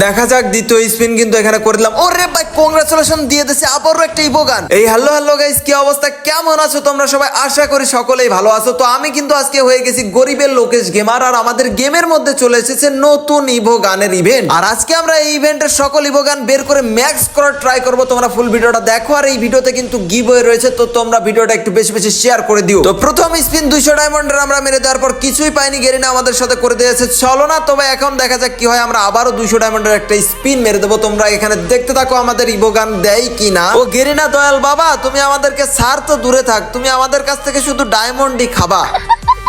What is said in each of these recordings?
দেখা যাক দ্বিতীয় স্পিন কিন্তু এখানে করে দিলাম। ওরে ভাই কংগ্রাচুলেশন দিয়ে দিছে আবারও একটা ইভো গান এই হ্যালো হ্যালো গাইস কি অবস্থা? কেমন আছো তোমরা সবাই? আশা করি সকলেই ভালো আছো। তো আমি কিন্তু আজকে হয়ে গেছি গরিবের লোকেশ গেমার আর আমাদের গেমের মধ্যে চলে এসেছে নতুন ইভো গানের ইভেন্ট আর আজকে আমরা এই ইভেন্টের সকল ইভো গান বের করে ম্যাক্স করার ট্রাই করব। তোমরা ফুল ভিডিওটা দেখো, আর এই ভিডিওতে কিন্তু গিভ রয়েছে, তো তোমরা ভিডিওটা একটু বেশি বেশি শেয়ার করে দিও। তো প্রথম স্পিন দুইশো ডায়মন্ডের আমরা মেরে দেওয়ার পর কিছুই পাইনি গেরিনা আমাদের সাথে করে দিয়েছে। চলো না, তবে এখন দেখা যাক কি হয়, আমরা আবারও দুইশো ডায়মন্ডের একটা স্পিন মেরে দেবো, তোমরা এখানে দেখতে থাকো আমাদের ইবোগান দেয় কিনা। ও গেরিনা, দয়াল বাবা, তুমি আমাদেরকে সার তো দূরে থাক, তুমি আমাদের কাছ থেকে শুধু ডায়মন্ডই খাবা।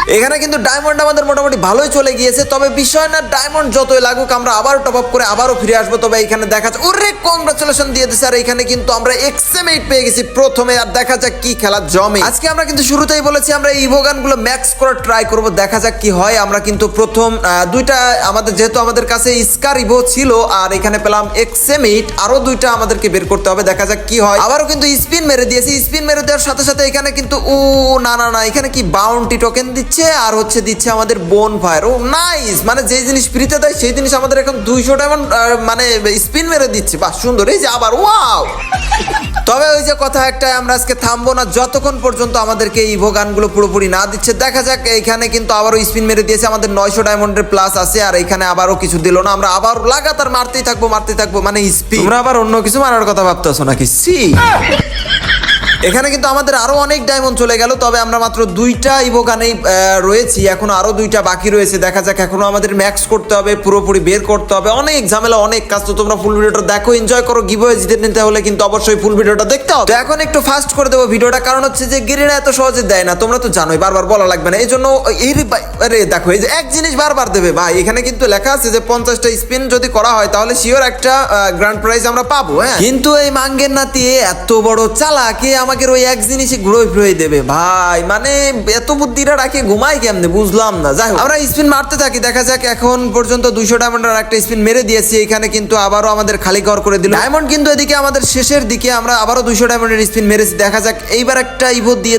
এখানে কিন্তু ডায়মন্ড আমাদের মোটামুটি ভালোই চলে গিয়েছে, তবে বিষয় না ডায়মন্ড যতই লাগুক, আমরা আবার টপ আপ করে আবারও ফিরে আসব, তবে এখানে দেখা যাচ্ছে ওরে কংগ্রাচুলেশন দিয়ে দিচ্ছে আর এখানে কিন্তু আমরা এক্সএমএইট পেয়ে গেছি প্রথমে, আর দেখা যাক কি খেলা জমে। আজকে আমরা কিন্তু শুরুতেই বলেছি, আমরা এই ইভোগানগুলো ম্যাক্স করার ট্রাই করব, দেখা যাক কি হয়। আমরা কিন্তু প্রথম দুইটা, আমাদের যেহেতু আমাদের কাছে স্কার ইভো ছিল, আর এখানে পেলাম এক্সএমএইট আরও দুইটা আমাদেরকে বের করতে হবে, দেখা যাক কি হয়। আবারও কিন্তু স্পিন মেরে দিয়েছি স্পিন মেরে দেওয়ার সাথে সাথে এখানে কিন্তু ও, না না না, এখানে কি বাউন্টি টোকেন দিচ্ছে? আর হচ্ছে দিচ্ছে আমাদের বোন ফায়ার ও নাইস মানে যে জিনিস ফ্রিতে দেয়, সেই জিনিস আমাদের এখন দুইশো ডায়মন্ড মানে স্পিন মেরে দিচ্ছে। বা সুন্দর। এই যে আবার ওয়াও তবে ওই যে কথা একটাই, আমরা আজকে থামবো না। যতক্ষণ পর্যন্ত আমাদেরকে ইভো গানগুলো পুরোপুরি না দিচ্ছে, দেখা যাক, এইখানে কিন্তু আবারও স্পিন মেরে দিয়েছে আমাদের নয়শো ডায়মন্ডের প্লাস আছে, আর এখানে আবারও কিছু দিল না। আমরা আবার লাগাতার মারতেই থাকব মারতেই থাকব মানে স্পিন আবার অন্য কিছু মারার কথা ভাবতেছো নাকি? সি! এখানে কিন্তু আমাদের আরও অনেক ডায়মন্ড চলে গেল, তবে আমরা মাত্র দুইটা ইভোগানেই রয়েছি। এখন আরও দুইটা বাকি রয়েছে। দেখা যাক, এখনও আমাদের ম্যাক্স করতে হবে, পুরোপুরি বের করতে হবে। অনেক ঝামেলা, অনেক কাজ তো তোমরা ফুল ভিডিওটা দেখো এনজয় করো গিভ জিতে নিতে হলে কিন্তু অবশ্যই ফুল ভিডিওটা দেখতে হবে। তো এখন একটু ফাস্ট করে দেবো ভিডিওটা, কারণ হচ্ছে যে গিরিরা এত সহজে দেয় না, তোমরা তো জানোই, বারবার বলা লাগবে না। এই জন্য এই আরে দেখো, এই যে এক জিনিস বারবার দেবে, ভাই, এখানে কিন্তু লেখা আছে যে পঞ্চাশটা স্পিন যদি করা হয়, তাহলে শিওর একটা গ্র্যান্ড প্রাইজ আমরা পাবো হ্যাঁ। কিন্তু এই মাঙ্গের নাতি এত বড় চালাকে আমাকে ওই এক জিনিসই ঘুরোই ফিরোই দেবে। ভাই মানে এত বুদ্ধিটা রাখে ঘুমাই কেমনে? বুঝলাম না। যাই আমরা স্পিন মারতে থাকি। দেখা যাক এখন পর্যন্ত দুইশো ডায়মন্ডের একটা স্পিন মেরে দিয়েছি। এখানে কিন্তু আবারও আমাদের খালি কর করে দিল। ডায়মন্ড কিন্তু এদিকে আমাদের শেষের দিকে আমরা আবারও দুইশো ডায়মন্ডের স্পিন মেরেছি। দেখা যাক, এইবার একটা ইভো দিয়ে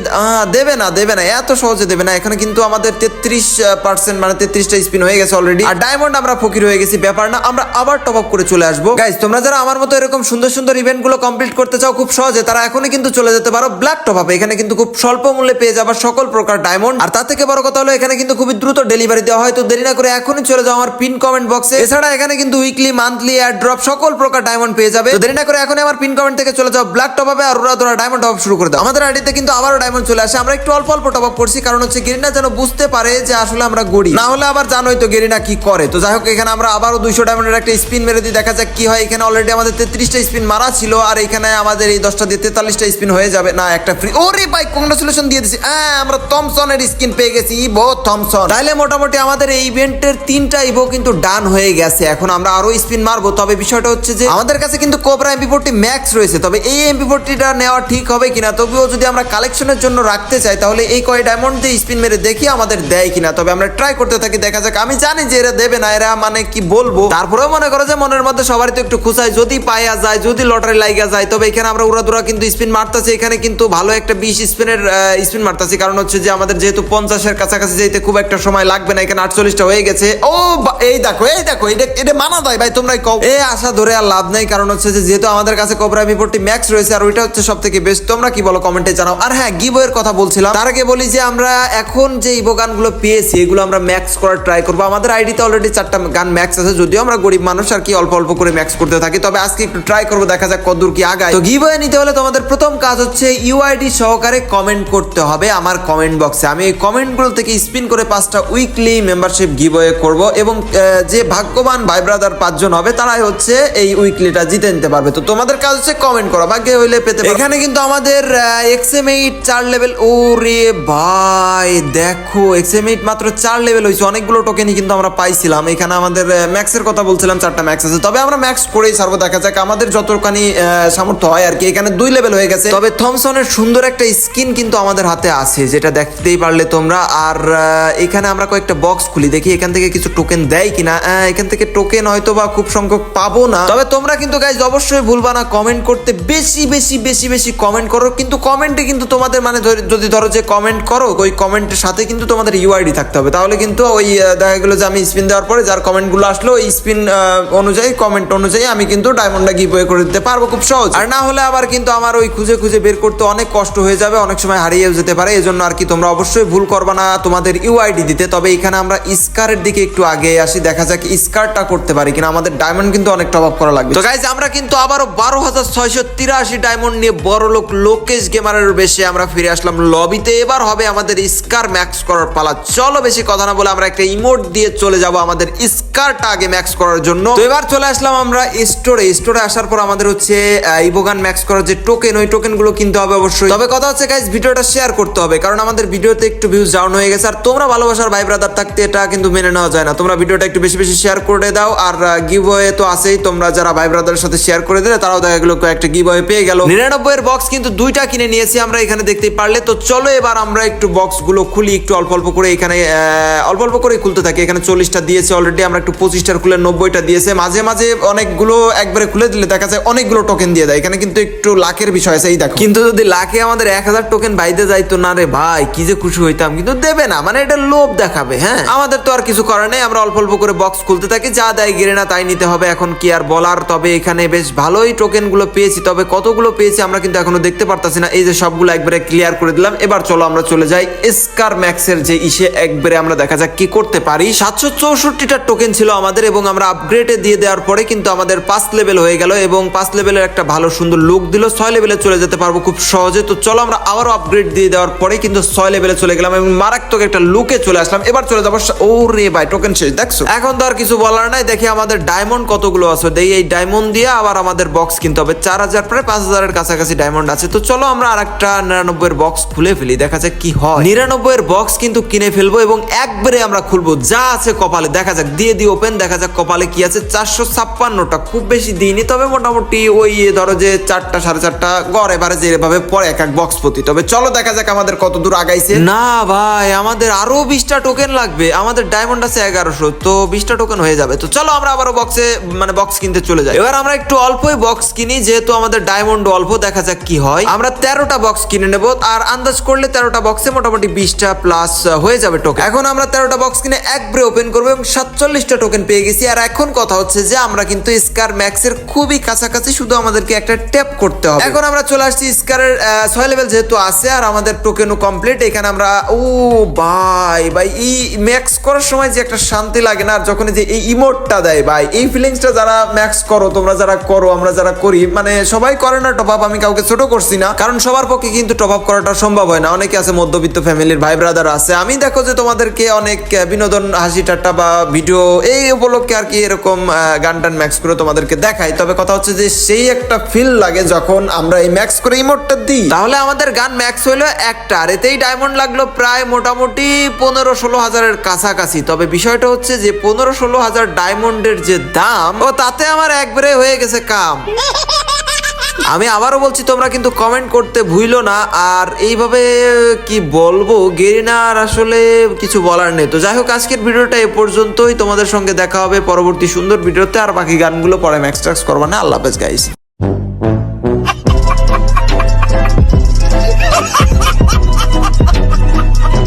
দেবে না দেবে না। এত সহজে দেবে না। এখানে কিন্তু আমাদের তেত্রিশ পার্সেন্ট মানে তেত্রিশটা স্পিন হয়ে গেছে অলরেডি আর ডায়মন্ড আমরা ফকির হয়ে গেছি, ব্যাপার না। আমরা আবার টপ আপ করে চলে আসব। গাইজ তোমরা যারা আমার মতো এরকম সুন্দর সুন্দর ইভেন্টগুলো কমপ্লিট করতে চাও, খুব সহজে, তারা এখনই কিন্তু চলে যেতে পারো ব্ল্যাক টপ আপে এখানে কিন্তু খুব স্বল্প মূল্যে পেয়ে যাবার সকল প্রকার ডায়মন্ড আর তার থেকে বড় কথা হলো, এখানে কিন্তু খুবই দ্রুত ডেলিভারি দেওয়া হয়। তো দেরি না করে এখনই চলে যাও আমার পিন কমেন্ট বক্সে এছাড়া এখানে কিন্তু উইকলি মান্থলি এয়ার ড্রপ সকল প্রকার ডায়মন্ড পেয়ে যাবে। তো দেরি না করে এখনই আমার পিন কমেন্ট থেকে চলে যাও। ব্ল্যাক টপ আপে আর ওরা তোরা ডায়মন্ড টপ শুরু করে দাও। আমাদের আইডিতে কিন্তু আবারও ডায়মন্ড চলে আসে। আমরা একটু অল্প অল্প টপ আপ করছি, কারণ হচ্ছে গেরিনা যেন বুঝতে পারে যে আসলে আমরা গড়ি না হলে আবার জানোই তো গেরিনা কি করে। তো যাই হোক, এখানে আমরা আবারও দুইশো ডায়মন্ডের একটা স্পিন মেরে দিই। দেখা যাক কি হয়। এখানে অলরেডি আমাদের তেত্রিশটা স্পিন মারা ছিল, আর এখানে আমাদের এই দশটা দিয়ে তেতাল্লিশটা স্পিন হয়ে যাবে। না, একটা ফ্রি ওরে ভাই কংগ্রাচুলেশন দিয়ে দিছি। হ্যাঁ আমরা থমসনের স্কিন পেয়ে গেছি ইভো থমসন তাহলে মোটামুটি আমাদের এই ইভেন্টের তিনটা ইভো কিন্তু ডান হয়ে গেছে। এখন আমরা আরও স্পিন মারবো। তবে বিষয়টা হচ্ছে যে, আমাদের কাছে কিন্তু কোবরা এমপি ফোরটি ম্যাক্স রয়েছে। তবে এই এমপি ফোরটিটা নেওয়া ঠিক হবে কিনা, তবুও যদি আমরা কালেকশনের জন্য রাখতে চাই, তাহলে এই কয় ডায়মন্ড দিয়ে স্পিন মেরে দেখি আমাদের দেয় কিনা। তবে আমরা ট্রাই করতে থাকি, দেখা যাক। আমি জানি যে এরা দেবে না, এরা মানে কি বলব? তারপরেও মনে করো যে, মনের মধ্যে সবারই তো একটু খুশাই যদি পাইয়া যায়, যদি লটারি লাইগা যায়, তবে এখানে আমরা উড়াদুরা কিন্তু স্পিন মারতেছি এখানে কিন্তু ভালো একটা বিশ স্পিনের স্পিন মারতেছি। কারণ হচ্ছে যে আমাদের যেহেতু পঞ্চাশের কাছাকাছি যেতে খুব একটা সময় লাগবে না, এখানে আটচল্লিশটা হয়ে গেছে। ও এই দেখো এই দেখো, এটা এটা মানা দেয় ভাই, তোমরাই কও। এই আশা ধরে আর লাভ নাই, কারণ হচ্ছে যেহেতু আমাদের কাছে কোবরা বিপরটি ম্যাক্স রয়েছে, আর ওইটা হচ্ছে সব থেকে বেস্ট তোমরা কি বলো কমেন্টে জানাও। আর হ্যাঁ গিবয়ের কথা বলছিলাম। তার আগে বলি যে আমরা এখন যে ইভো গানগুলো পেয়েছি, এগুলো আমরা ম্যাক্স করার ট্রাই করব। আমাদের আইডিতে অলরেডি চারটা গান ম্যাক্স আছে, যদিও আমরা গরিব মানুষ, আর কি অল্প অল্প করে ম্যাক্স করতে থাকি। তবে আজকে একটু ট্রাই করব, দেখা যাক কতদূর কি আগায়। তো গিভওয়ে নিতে হলে তোমাদের প্রথম কাজ হচ্ছে ইউআইডি সহকারে কমেন্ট করতে হবে আমার কমেন্ট বক্সে আমি এই কমেন্টগুলো থেকে স্পিন করে পাঁচটা উইকলি মেম্বারশিপ গিভওয়ে করব এবং যে ভাগ্যবান ভাই ব্রাদার পাঁচজন হবে তারাই হচ্ছে এই উইকলিটা জিতে নিতে পারবে। তো তোমাদের কাজ হচ্ছে কমেন্ট করা, ভাগ্যে হইলে পেতে এখানে কিন্তু আমাদের এক্সএম এইট চার লেভেল ও রে ভাই, দেখো এক্স এক্সএম এইট মাত্র চার লেভেল হয়েছে অনেকগুলো টোকেনই কিন্তু আমরা পাইছিলাম। এখানে আমাদের ম্যাক্সের কথা বলছিলাম, চারটা ম্যাক্স আছে। তবে আমরা ম্যাক্স করেই সারবো দেখা যাক আমাদের যতখানি সামর্থ্য হয় আর কি। এখানে দুই লেভেল হয়ে গেছে। তবে থমসনের সুন্দর একটা স্কিন কিন্তু আমাদের হাতে আছে, যেটা দেখতেই পারলে তোমরা। আর এখানে আমরা কয়েকটা বক্স খুলি, দেখি এখান থেকে কিছু টোকেন দেয় কিনা। এখান থেকে টোকেন হয়তো বা খুব সংখ্যক পাবো না। তবে তোমরা কিন্তু গাইজ অবশ্যই ভুলবা না কমেন্ট করতে বেশি বেশি বেশি বেশি কমেন্ট করো। কিন্তু কমেন্টে কিন্তু তোমাদের মানে যদি ধরো যে কমেন্ট করো, ওই কমেন্টের সাথে কিন্তু তোমাদের ইউআইডি থাকতে হবে। তাহলে কিন্তু ওই দেখা গেলো যে আমি স্পিন দেওয়ার পরে যার কমেন্টগুলো আসলো, ওই স্পিন অনুযায়ী কমেন্ট অনুযায়ী আমি কিন্তু ডায়মন্ডটা গিভ করে দিতে পারব খুব সহজ। আর না হলে আবার কিন্তু আমার ওই খুঁজে খুঁজে বের করতে অনেক কষ্ট হয়ে যাবে, অনেক সময় হারিয়েও যেতে পারে, এজন্য আর কি তোমরা অবশ্যই ভুল করবা না তোমাদের ইউআইডি দিতে। তবে এখানে আমরা স্কারের দিকে একটু আগে আসি, দেখা যাক স্কারটা করতে পারি কিনা। আমাদের ডায়মন্ড কিন্তু অনেক টপ আপ করা লাগবে। তো গাইজ আমরা কিন্তু আবারও বারো হাজার ছয়শো তিরাশি ডায়মন্ড নিয়ে বড় লোক লোকেশ গেমারের বেশে আমরা ফিরে আসলাম লবিতে এবার হবে আমাদের স্কার ম্যাক্স করার পালা। চলো বেশি কথা না বলে আমরা একটা ইমোট দিয়ে চলে যাব আমাদের স্কারটা আগে ম্যাক্স করার জন্য। তো এবার চলে আসলাম আমরা স্টোরে স্টোরে আসার পর আমাদের হচ্ছে ইবোগান ম্যাক্স করার যে টোকেন ওই টোকেনগুলো কিনতে হবে অবশ্যই। তবে কথা হচ্ছে গাইজ ভিডিওটা শেয়ার করতে হবে, কারণ আমাদের ভিডিওতে একটু ভিউজ ডাউন হয়ে গেছে। আর তোমরা ভালোবাসার ভাই ব্রাদার থাকতে এটা কিন্তু মেনে নেওয়া যায় না। তোমরা ভিডিওটা একটু বেশি বেশি শেয়ার করে দাও। আর গিভ তো আছেই, তোমরা যারা ভাই ব্রাদারের সাথে শেয়ার করে দিলে, তারাও দেখা গেলো একটা গিভ পেয়ে গেল। নিরানব্বই এর বক্স কিন্তু দুইটা কিনে নিয়েছি, আমরা এখানে দেখতেই পারলে। তো চলো এবার আমরা একটু বক্সগুলো খুলি, একটু অল্প অল্প করে এখানে অল্প অল্প করে খুলতে থাকি। এখানে চল্লিশটা দিয়েছে অলরেডি আমরা একটু পঁচিশটার খুলে নব্বইটা দিয়েছে। মাঝে মাঝে অনেকগুলো একবারে খুলে দিলে দেখা যায় অনেকগুলো টোকেন দিয়ে দেয়। এখানে কিন্তু একটু লাখের বিষয় আছে, এই দেখো। কিন্তু যদি লাখে আমাদের এক হাজার টোকেন বাইতে যাইতো, না রে ভাই, কি যে খুশি হইতাম। কিন্তু দেবে না মানে এটা লোভ দেখাবে হ্যাঁ? আমাদের তো আর কিছু করার নেই, আমরা অল্প অল্প করে বক্স খুলতে থাকি, যা দেয় গেরে না, তাই নিতে হবে। এখন কি আর বলার? তবে এখানে বেশ ভালোই টোকেনগুলো পেয়েছি, তবে কতগুলো পেয়েছি আমরা কিন্তু এখনও দেখতে পারতাছি না। এই যে সবগুলো একবারে ক্লিয়ার করে দিলাম, এবার চলো আমরা চলে যাই স্কার ম্যাক্সের যে ইসে, একবারে আমরা দেখা যাক কি করতে পারি। সাতশো চৌষট্টিটা টোকেন ছিল আমাদের এবং আমরা আপগ্রেডে দিয়ে দেওয়ার পরে কিন্তু আমাদের পাঁচ লেভেল হয়ে গেল এবং পাঁচ লেভেলের একটা ভালো সুন্দর লুক দিল, ছয় লেভেলে চলে যেতে পারব। খুব সহজে। তো চলো আমরা আবারও আপগ্রেড দিয়ে দেওয়ার পরে কিন্তু ছয় লেভেলে চলে গেলাম এবং মারাত্মক একটা লুকে চলে আসলাম। এবার চলে যাব ও রে ভাই টোকেন শেষ, দেখছ? এখন তো আর কিছু বলার নাই। দেখি আমাদের ডায়মন্ড কতগুলো আছে। দেই এই ডায়মন্ড দিয়ে আবার আমাদের বক্স কিনতে হবে। চার হাজার, প্রায় পাঁচ হাজারের কাছাকাছি ডায়মন্ড আছে। তো চলো আমরা আর একটা নিরানব্বই এর বক্স খুলে ফেলি, দেখা যাক কি হয়। নিরানব্বই এর বক্স কিন্তু কিনে ফেলব এবং একবারে আমরা খুলবো। যা আছে কপালে, দেখা যাক। দিয়ে দিয়ে ওপেন দেখা যাক কপালে কি আছে। চারশো ছাপ্পান্নটা, খুব বেশি দিইনি, তবে মোটামুটি ওই, ধরো যে চারটা, সাড়ে চারটা, গড় এবারে যেভাবে পরে এক এক বক্স প্রতি। তবে চলো দেখা যাক আমাদের কত দূর আগাইছে। না ভাই, আমাদের আরও বিশটা টোকেন লাগবে। আমাদের ডায়মন্ড আছে এগারোশো, তো বিশটা টোকেন হয়ে যাবে। তো চলো আমরা আবারও বক্সে মানে বক্স কিনতে চলে যাই। এবার আমরা একটু অল্পই বক্স কিনি, যেহেতু আমাদের ডায়মন্ড অল্প, দেখা যাক কি হয়। আমরা তেরোটা বক্স কিনে নেব, আর আন্দাজ করলে তেরোটা বক্সে মোটামুটি বিশটা প্লাস হয়ে যাবে টোকেন এখন আমরা তেরোটা বক্স কিনে একবারে ওপেন করব এবং সাতচল্লিশটা টোকেন পেয়ে গেছি। আর এখন কথা হচ্ছে যে, আমরা কিন্তু স্কার ম্যাক্সের খুবই কাছাকাছি, শুধু আমাদেরকে একটা ট্যাপ করতে হবে। এখন আমরা চলে আসছি স্কারের ছয় লেভেল যেহেতু আছে আর আমাদের টোকেনও কমপ্লিট এখানে আমরা, ও ভাই ভাই, এই ম্যাক্স করার সময় যে একটা শান্তি লাগে না, আর যখন যে এই ইমোটটা দেয়, ভাই, এই ফিলিংসটা যারা ম্যাক্স করো, তোমরা যারা করো, আমরা যারা করি মানে সবাই করে না টপ আপ আমি কাউকে ছোট করছি না, কারণ সবার পক্ষে কিন্তু টপ আপ করাটা সম্ভব হয় না। অনেকে আছে মধ্যবিত্ত ফ্যামিলির ভাই ব্রাদার আছে। আমি দেখো যে তোমাদেরকে অনেক বিনোদন, হাসি, ঠাট্টা বা ভিডিও এই উপলক্ষে আর কি এরকম গান টান ম্যাক্স করে তোমাদেরকে দেখাই। তবে কথা হচ্ছে যে সেই একটা ফিল লাগে যখন আমরা এই ম্যাক্স করে ইমোটটা দিই। তাহলে আমাদের গান ম্যাক্স হইল একটা, আর এতেই ডায়মন্ড লাগল প্রায় মোটামুটি পনেরো ষোলো হাজারের কাছাকাছি। তবে বিষয়টা হচ্ছে যে পনেরো ষোলো হাজার ডায়মন্ডের যে দাম, ও তাতে আমার একবারে হয়ে গেছে কাম। আমি আবারও বলছি, তোমরা কিন্তু কমেন্ট করতে ভুইলো না, আর এইভাবে কি বলব, গেরিনার আসলে কিছু বলার নেই। তো যাই হোক, আজকের ভিডিওটা এ পর্যন্তই। তোমাদের সঙ্গে দেখা হবে পরবর্তী সুন্দর ভিডিওতে, আর বাকি গানগুলো পরে ম্যাক্স ট্যাক্স করবা না। আল্লাহ হাফেজ গাইস